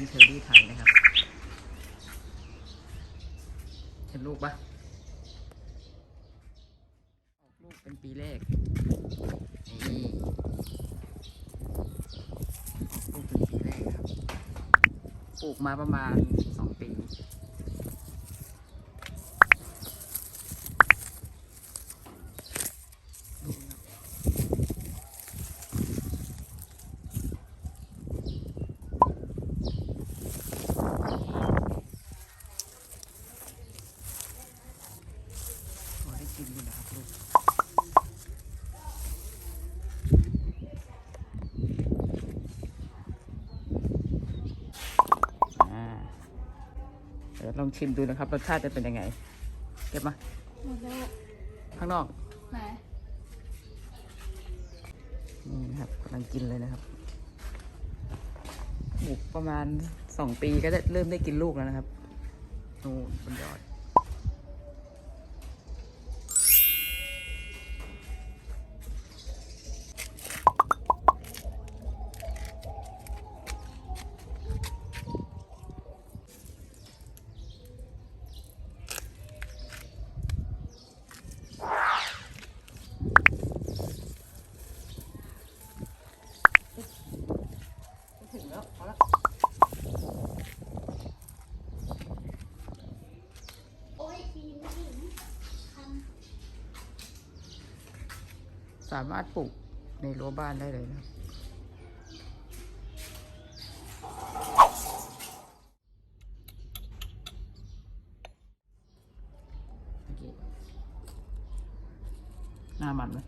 ต้นเชอร์รี่ไทยนะครับ เห็นลูกปะออกลูกเป็นปีแรกนี่ออกลูกเป็นปีแรกครับ ปลูกมาประมาณสองปี ดูนะครับพอได้กินอยู่นะครับลูก อ่า เดี๋ยวลองชิมดูนะครับรสชาติจะเป็นยังไง เก็บมาหมดแล้วข้างนอกไหนนี่นะครับกำลังกินเลยนะครับปลูกประมาณสองปีก็จะเริ่มได้กินลูกแล้วนะครับนู่นบนยอด แล้วพอแล้วสามารถปลูกในรั้วบ้านได้เลยนะหน้ามันไหม